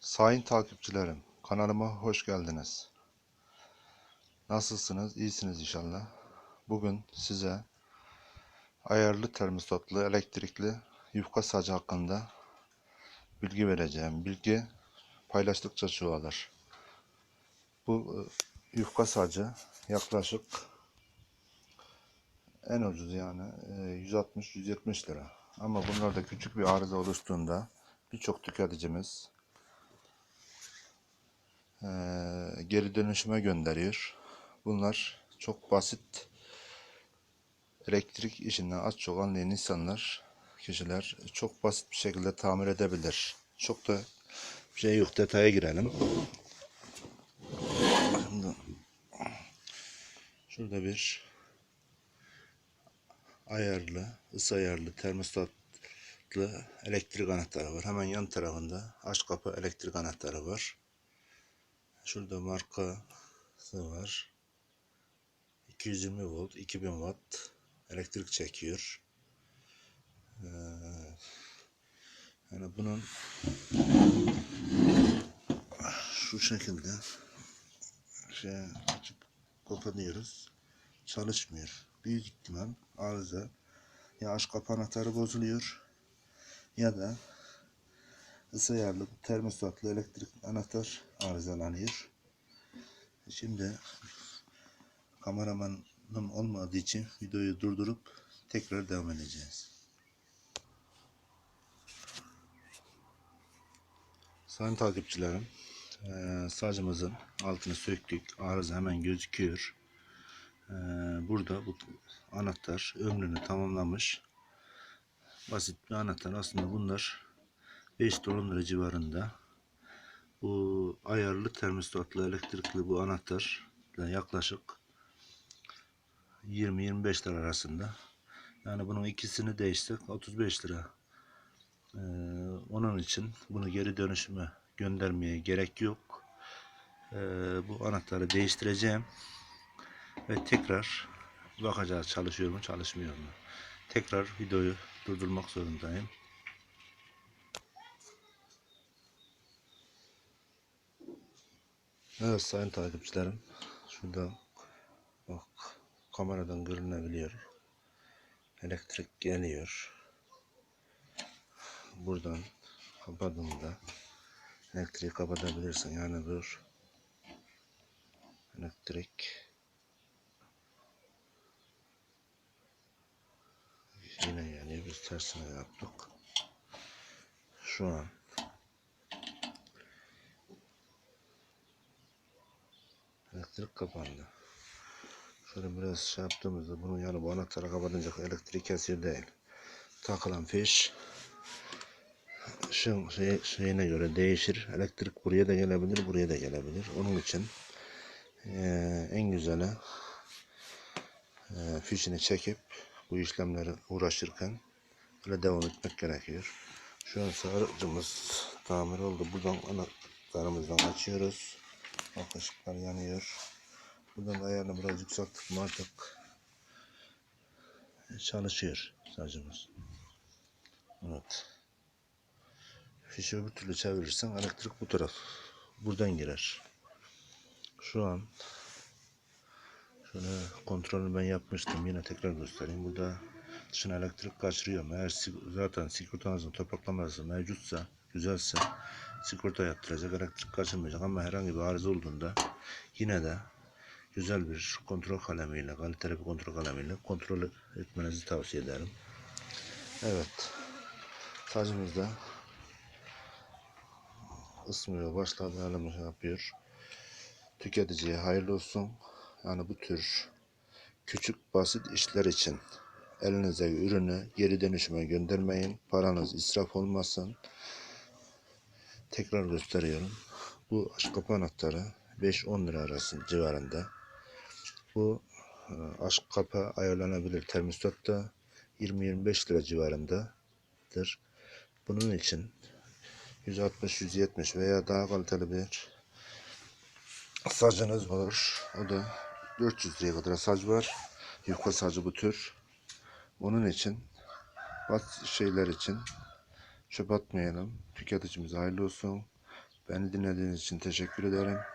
Sayın takipçilerim, kanalıma hoş geldiniz. Nasılsınız? İyisiniz inşallah. Bugün size ayarlı termostatlı elektrikli yufka sacı hakkında bilgi vereceğim. Bilgi paylaştıkça çoğalır. Bu e, yufka sacı yaklaşık en ucuz yani e, 160-170 lira. Ama bunlarda küçük bir arıza oluştuğunda birçok tüketicimiz eee, geri dönüşüme gönderiyor. Bunlar çok basit elektrik işinden az çok anlayan insanlar, kişiler çok basit bir şekilde tamir edebilir. Çok da bir şey yok detaya girelim. Şimdi şurada bir ayarlı, ısı ayarlı termostatlı elektrik anahtarı var. Hemen yan tarafında aç kapı elektrik anahtarı var. Şurada markası var. 220 volt, 2000 watt elektrik çekiyor. Ee, yani bunun şu şekilde şey açıp kapanıyoruz. Çalışmıyor. Büyük ihtimal arıza ya aç kapı anahtarı bozuluyor ya da ısı ayarlı termostatlı elektrik anahtar arızalanıyor. Şimdi kameramanım olmadığı için videoyu durdurup tekrar devam edeceğiz. Sayın takipçilerim, eee, sacımızın altını söktük. Arıza hemen gözüküyor. Eee, burada bu anahtar ömrünü tamamlamış. Basit bir anahtar. Aslında bunlar 5 dolar civarında. Bu ayarlı termostatlı elektrikli bu anahtar yaklaşık 20-25 lira arasında. Yani bunun ikisini değişsek 35 lira. Ee, onun için bunu geri dönüşüme göndermeye gerek yok. Ee, bu anahtarı değiştireceğim ve tekrar bakacağız çalışıyor mu çalışmıyor mu. Tekrar videoyu durdurmak zorundayım. Evet sayın takipçilerim. Şurada bak kameradan görünebiliyor. Elektrik geliyor. Buradan kapadığımda elektriği kapatabilirsin. Yani bir elektrik yine yani biz tersine yaptık. Şu an elektrik kapandı. Şöyle biraz şey yaptığımızda bunun yani bu anahtarı kapatınca elektrik kesiyor değil. Takılan fiş şu şey, şeyine göre değişir. Elektrik buraya da gelebilir, buraya da gelebilir. Onun için eee, en güzeli eee, fişini çekip bu işlemleri uğraşırken böyle devam etmek gerekiyor. Şu an sarıcımız tamir oldu. Buradan anahtarımızdan açıyoruz. Bak ışıklar yanıyor. Buradan ayarını biraz yükselttik mi artık çalışıyor sacımız. Evet. Fişi öbür türlü çevirirsen elektrik bu taraf. Buradan girer. Şu an şöyle kontrolü ben yapmıştım. Yine tekrar göstereyim. Burada dışına elektrik kaçırıyor. Eğer sig- zaten sigortanızın topraklaması mevcutsa, güzelse sigorta yaptıracak. Elektrik kaçırmayacak ama herhangi bir arıza olduğunda yine de güzel bir kontrol kalemiyle, kaliteli bir kontrol kalemiyle kontrol etmenizi tavsiye ederim. Evet. Sacımızda ısmıyor, başladı halimiz yapıyor. Tüketiciye hayırlı olsun. Yani bu tür küçük basit işler için elinize ürünü geri dönüşüme göndermeyin. Paranız israf olmasın. Tekrar gösteriyorum. Bu aşk kapı anahtarı 5-10 lira arası civarında. Bu e, aşk kapı ayarlanabilir termostat da 20-25 lira civarındadır. Bunun için 160-170 veya daha kaliteli bir sacınız var. O da 400 liraya kadar sac var. Yufka sacı bu tür. Onun için bat şeyler için çöp atmayalım. Tüketicimize hayırlı olsun. Beni dinlediğiniz için teşekkür ederim.